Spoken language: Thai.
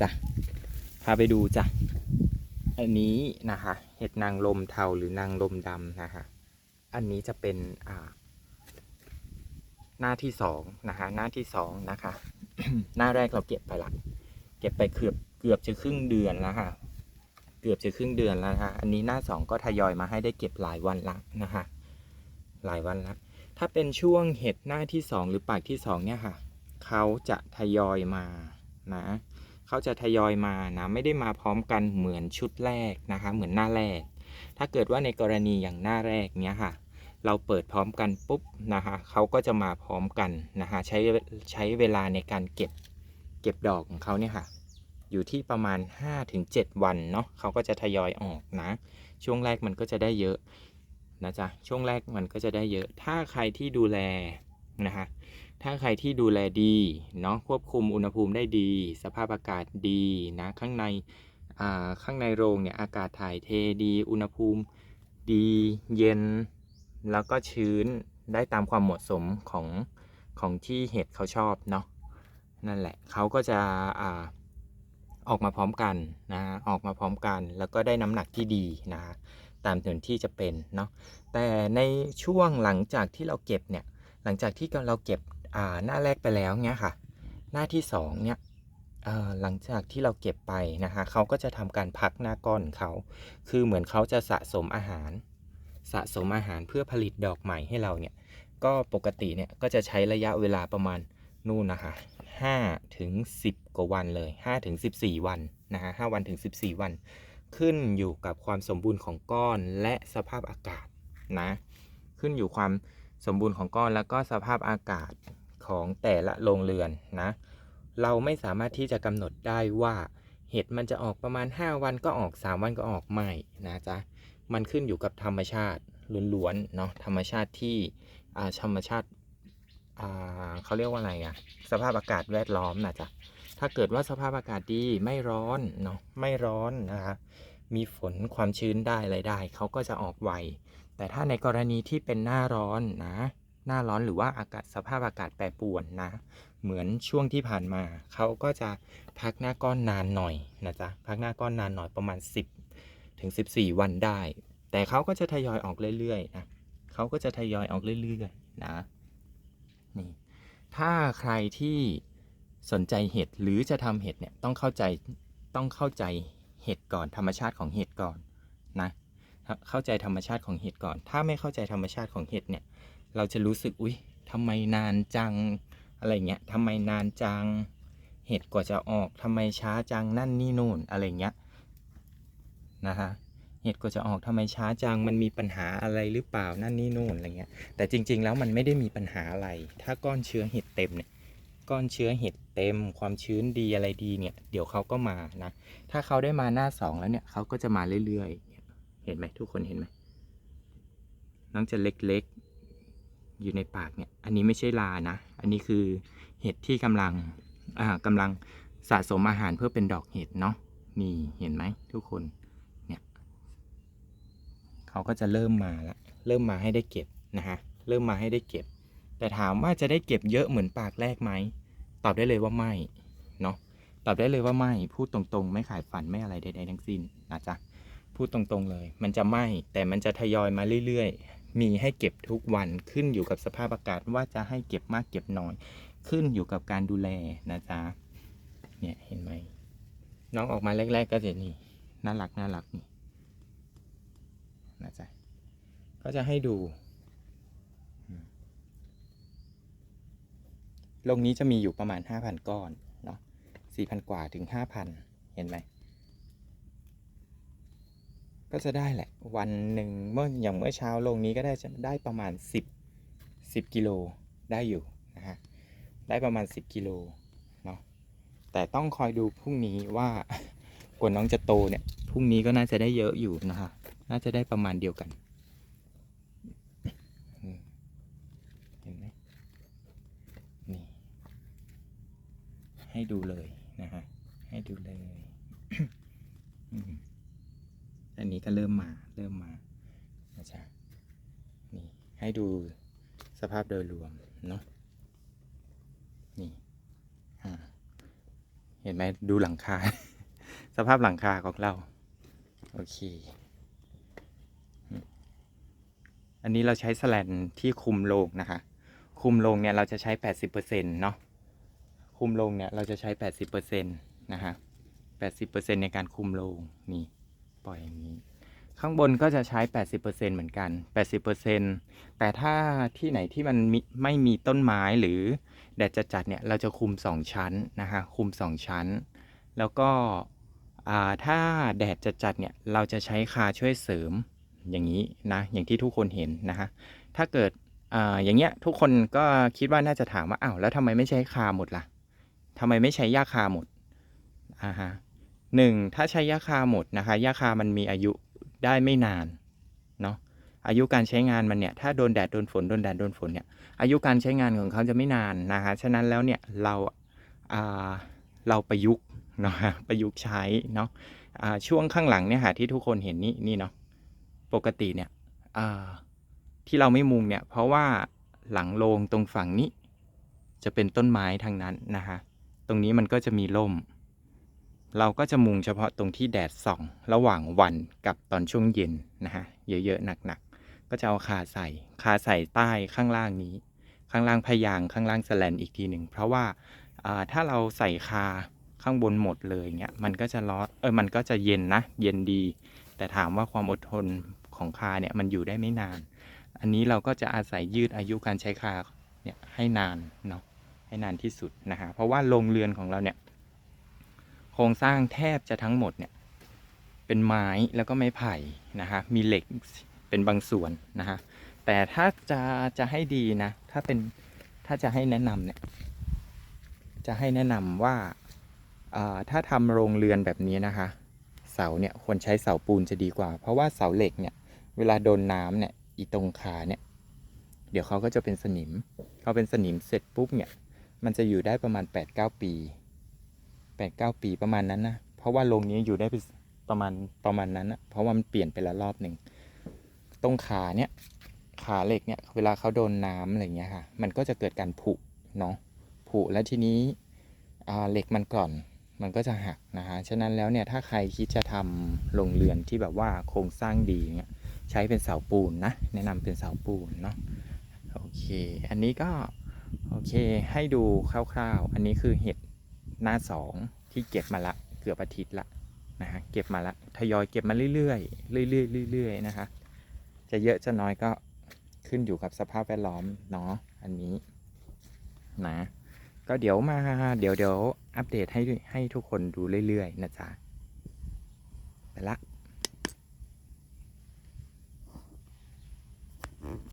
จ้ะ พาไปดูจ้ะ อันนี้นะคะ เห็ดนางลมเทาหรือนางลมดำนะคะ อันนี้จะเป็นอ่า หน้าที่สองนะคะ หน้าที่สองนะคะ หน้าแรกเราเก็บไปละ เก็บไปเกือบเกือบจะครึ่งเดือนแล้วค่ะ เกือบจะครึ่งเดือนแล้วนะคะ อันนี้หน้าสองก็ทยอยมาให้ได้เก็บหลายวันละนะคะ หลายวันละ ถ้าเป็นช่วงเห็ดหน้าที่สองหรือปากที่สองเนี่ยค่ะ เขาจะทยอยมานะ เขาจะทยอยมานะไม่ได้มาพร้อมกันเหมือนชุดแรกนะคะ เหมือนหน้าแรก ถ้าเกิดว่าในกรณีอย่างหน้าแรกเนี้ยค่ะ เราเปิดพร้อมกันปุ๊บนะคะเขาก็จะมาพร้อมกันนะคะใช้ใช้เวลาในการเก็บเก็บดอกของเขาเนี่ยค่ะ อยู่ที่ประมาณ 5-7 วันเนาะเขาก็จะทยอยออกนะ ช่วงแรกมันก็จะได้เยอะนะจ๊ะช่วงแรกมันก็จะได้เยอะ ถ้าใครที่ดูแลนะคะ ถ้าใครที่ดูแลดีเนาะควบคุมอุณหภูมิได้ดี สภาพอากาศดีนะข้างในข้างในโรงเนี่ยอากาศถ่ายเทดี อุณหภูมิดีเย็น แล้วก็ชื้นได้ตามความเหมาะสมของของที่เห็ดเขาชอบเนาะนั่นแหละเขาก็จะอาออกมาพร้อมกันนะออกมาพร้อมกันแล้วก็ได้น้ำหนักที่ดีนะตามส่วนที่จะเป็นเนาะแต่ในช่วงหลังจากที่เราเก็บเนี่ยหลังจากที่เราเก็บ หน้าแรกไปแล้วเนี่ยค่ะ หน้าที่สองเนี่ยเอ่อหลังจากที่เราเก็บไปนะคะเขาก็จะทำการพักหน้าก้อนเขา คือเหมือนเขาจะสะสมอาหาร สะสมอาหารเพื่อผลิตดอกใหม่ให้เราเนี่ย ก็ปกติเนี่ยก็จะใช้ระยะเวลาประมาณนู่นนะคะ5ถึง10 กว่าวันเลย5ถึง14 วันนะฮะ5วันถึง 14 วัน ขึ้นอยู่กับความสมบูรณ์ของก้อนและสภาพอากาศนะ ขึ้นอยู่ความสมบูรณ์ของก้อนแล้วก็สภาพอากาศ ของแต่ละโรงเรือนนะ เราไม่สามารถที่จะกำหนดได้ว่าเห็ดมันจะออกประมาณ 5 วันก็ออก 3 วันก็ออกไม่นะจ๊ะ มันขึ้นอยู่กับธรรมชาติล้วนๆเนาะธรรมชาติที่อาธรรมชาติอาเขาเรียกว่าอะไรอะสภาพอากาศแวดล้อมนะจ๊ะ ถ้าเกิดว่าสภาพอากาศดีไม่ร้อนเนาะไม่ร้อนนะคะมีฝนความชื้นได้อะไรได้เขาก็จะออกไวแต่ถ้าในกรณีที่เป็นหน้าร้อนนะ หน้าร้อนหรือว่าอากาศสภาพอากาศแปรปรวนนะ เหมือนช่วงที่ผ่านมา เขาก็จะพักหน้าก้อนนานหน่อยนะจ๊ะพักหน้าก้อนนานหน่อยประมาณ 10 ถึง 14 วันได้ แต่เขาก็จะทยอยออกเรื่อยๆนะเขาก็จะทยอยออกเรื่อยๆนะนี่ถ้าใครที่สนใจเห็ดหรือจะทำเห็ดเนี่ยต้องเข้าใจต้องเข้าใจเห็ดก่อนธรรมชาติของเห็ดก่อนนะเข้าใจธรรมชาติของเห็ดก่อน ถ้าไม่เข้าใจธรรมชาติของเห็ดเนี่ย เราจะรู้สึกอุ๊ยทำไมนานจังอะไรเงี้ยทำไมนานจัง เห็ดกว่าจะออกทำไมช้าจังนั่นนี่นู่นอะไรเงี้ยนะฮะเห็ดกว่าจะออกทำไมช้าจังมันมีปัญหาอะไรหรือเปล่านั่นนี่นู่นอะไรเงี้ยแต่จริง ๆ แล้วมันไม่ได้มีปัญหาอะไร ถ้าก้อนเชื้อเห็ดเต็มเนี่ยก้อนเชื้อเห็ดเต็ม ความชื้นดีอะไรดีเนี่ย เดี๋ยวเขาก็มานะ ถ้าเขาได้มาหน้าสองแล้วเนี่ยเขาก็จะมาเรื่อยๆ เห็นไหมทุกคนเห็นไหมน้องจะเล็ก อยู่ในปากเนี่ย อันนี้ไม่ใช่ลานะ อันนี้คือเห็ดที่กำลังอ่ากำลังสะสมอาหารเพื่อเป็นดอกเห็ดเนาะ นี่เห็นไหมทุกคนเขาก็จะเริ่มมาละ เริ่มมาให้ได้เก็บนะฮะ เริ่มมาให้ได้เก็บ แต่ถามว่าจะได้เก็บเยอะเหมือนปากแรกไหม ตอบได้เลยว่าไม่ เนาะ ตอบได้เลยว่าไม่ พูดตรงๆ ไม่ขายฝันไม่อะไรใดๆทั้งสิ้นนะจ๊ะ พูดตรงๆเลย มันจะไม่ แต่มันจะทยอยมาเรื่อยๆ มีให้เก็บทุกวันขึ้นอยู่กับสภาพอากาศว่าจะให้เก็บมากเก็บน้อย ขึ้นอยู่กับการดูแลนะจ๊ะเนี่ยเห็นไหมน้องออกมาแรก ๆ ก็จะนี่น่ารักน่ารักนี่นะจ๊ะก็จะให้ดูโรงนี้จะมีอยู่ประมาณ 5,000 ก้อนเนาะ4,000 กว่าถึง 5,000 เห็นไหม ก็จะได้แหละ วันหนึ่งเมื่ออย่างเมื่อเช้าโรงนี้ก็ได้จะได้ประมาณ 10 10กิโลได้อยู่นะฮะได้ประมาณ 10กิโลเนาะแต่ต้องคอยดูพรุ่งนี้ว่ากว่าน้องจะโตเนี่ยพรุ่งนี้ก็น่าจะได้เยอะอยู่นะฮะน่าจะได้ประมาณเดียวกันเห็นไหมนี่ให้ดูเลยนะฮะให้ดูเลย อืม ก็เริ่มมาเริ่มมานะจ๊ะนี่ให้ดูสภาพโดยรวมเนาะนี่เห็นไหมดูหลังคา สภาพหลังคาของเรา โอเค อันนี้เราใช้สแลนที่คุมโรงนะคะ คุมโรงเนี่ยเราจะใช้ 80%เเนาะคุมโรงเนี่ยเราจะใช้ 80%นะคะ80%ในการคุมโรงนี่ ปล่อยอย่างนี้ ข้างบนก็จะใช้ 80%เหมือนกัน 80%แต่ถ้าที่ไหนที่มันมไม่มีต้นไม้หรือแดดจัดๆเนี่ย เราจะคุม 2 ชั้นนะคะ คุม 2 ชั้น แล้วก็ถ้าแดดจัดๆเนี่ย เราจะใช้คาช่วยเสริมอย่างนี้นะ อย่างที่ทุกคนเห็นนะคะถ้าเกิดออย่างเงี้ยทุกคนก็คิดว่าน่าจะถามว่าอ้าวแล้วทำไมไม่ใช้คาหมดล่ะทำไมไม่ใช้หญ้าคาหมดอ่าฮะหนึ่งถ้าใช้หญ้าคาหมดนะคะหญ้าคามันมีอายุ ได้ไม่นานเนาะอายุการใช้งานมันเนี่ยถ้าโดนแดดโดนฝนโดนแดดโดนฝนเนี่ยอายุการใช้งานของเขาจะไม่นานนะคะฉะนั้นแล้วเนี่ยเราเราประยุกต์เนาะประยุกต์ใช้เนาะช่วงข้างหลังเนี่ยค่ะที่ทุกคนเห็นนี่นี่เนาะปกติเนี่ยที่เราไม่มุงเนี่ยเพราะว่าหลังโรงตรงฝั่งนี้ จะเป็นต้นไม้ทั้งนั้นนะคะตรงนี้มันก็จะมีร่ม เราก็จะมุงเฉพาะตรงที่แดดส่อง ระหว่างวันกับตอนช่วงเย็นนะฮะเยอะๆหนักๆ ก็จะเอาคาใส่คาใส่ใต้ข้างล่างนี้ ข้างล่างพยางข้างล่างสแลนอีกทีหนึ่งเพราะว่าอ่าถ้าเราใส่คาข้างบนหมดเลยเงี้ยมันก็จะร้อนเออมันก็จะเย็นนะ เย็นดี แต่ถามว่าความอดทนของคาเนี่ยมันอยู่ได้ไม่นาน อันนี้เราก็จะอาศัยยืดอายุการใช้คาเนี่ยให้นานเนาะให้นานที่สุดนะฮะเพราะว่าโรงเรือนของเราเนี่ย โครงสร้างแทบจะทั้งหมดเนี่ยเป็นไม้แล้วก็ไม้ไผ่นะฮะมีเหล็กเป็นบางส่วนนะฮะแต่ถ้าจะจะให้ดีนะถ้าเป็นถ้าจะให้แนะนำเนี่ยจะให้แนะนำว่าอ่าถ้าทำโรงเรือนแบบนี้นะคะเสาเนี่ยควรใช้เสาปูนจะดีกว่า เพราะว่าเสาเหล็กเนี่ยเวลาโดนน้ำเนี่ยอีตรงขาเนี่ยเดี๋ยวเขาก็จะเป็นสนิมเขาเป็นสนิมเสร็จปุ๊บเนี่ยมันจะอยู่ได้ประมาณ 8-9 ปี 8-9ปีประมาณนั้นนะ เพราะว่าโรงนี้อยู่ได้ประมาณประมาณนั้นนะเพราะว่ามันเปลี่ยนไปล้วรอบหนึ่ง ตรงขาเนี่ยขาเหล็กเนี่ยเวลาเขาโดนน้ำอะไรเงี้ยค่ะ มันก็จะเกิดการผุเนาะผุแล้วทีนี้เหล็กมันก่อนมันก็จะหักนะคะฉะนั้นแล้วเนี่ยถ้าใครคิดจะทำโรงเรือนที่แบบว่าโครงสร้างดีเนี่ยใช้เป็นเสาปูนนะ แนะนำเป็นเสาปูนเนาะโอเค อันนี้ก็โอเคให้ดูคร่าวๆ อันนี้คือเห็ด หน้าสองที่เก็บมาละเกือบอาทิตย์ละนะฮะเก็บมาละทยอยเก็บมาเรื่อยๆเรื่อยๆเรื่อยๆนะคะ จะเยอะจะน้อยก็ขึ้นอยู่กับสภาพแวดล้อมเนาะอันนี้นะก็เดี๋ยวมาเดี๋ยวเดี๋ยวอัปเดตให้ให้ทุกคนดูเรื่อยๆนะจ๊ะไปละ